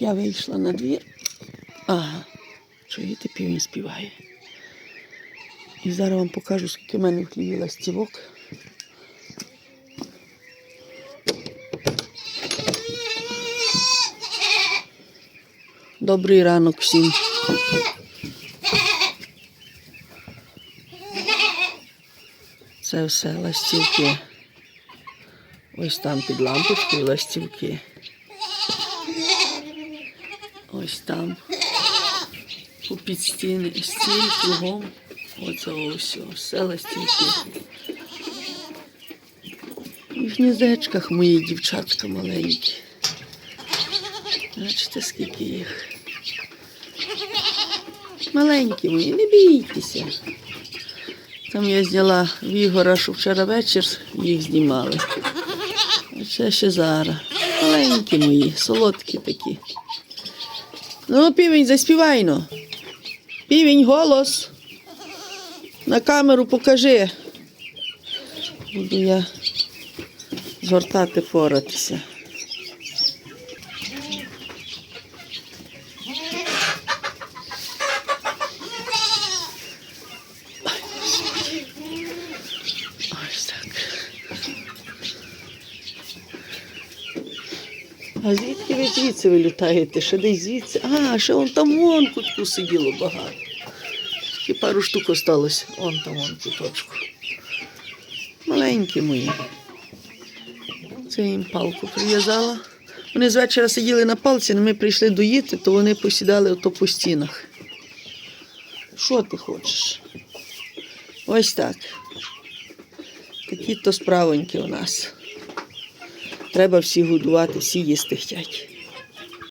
Я вийшла на двір. Ага, чуєте, півень співає. І зараз вам покажу, скільки в мене в хліві ластівок. Добрий ранок всім. Це все ластівки. Ось там під лампочкою ластівки. Ось там. По під стіни, стіль кругом. Оце ось, ластівки. І в гніздечках мої дівчатка маленькі. Бачите, скільки їх. Маленькі мої, не бійтеся. Там я зняла в Ігора, що вчора вечір їх знімали. Це ще зараз. Маленькі мої, солодкі такі. Ну, півень, заспівай ну. Півень, голос. На камеру покажи. Буду я згортати, поратися. А звідки ви звідси вилітаєте? Ще десь звідси? А, ще вон там вон кутку сиділо багато. І пару штук осталось. Вон там вон куточку. Маленькі мої. Це їм палку прив'язала. Вони з вечора сиділи на палці, але ми прийшли доїти, то вони посідали ото по стінах. Що ти хочеш? Ось так. Такі то справоньки у нас. Треба всі годувати, всі їсти хотять.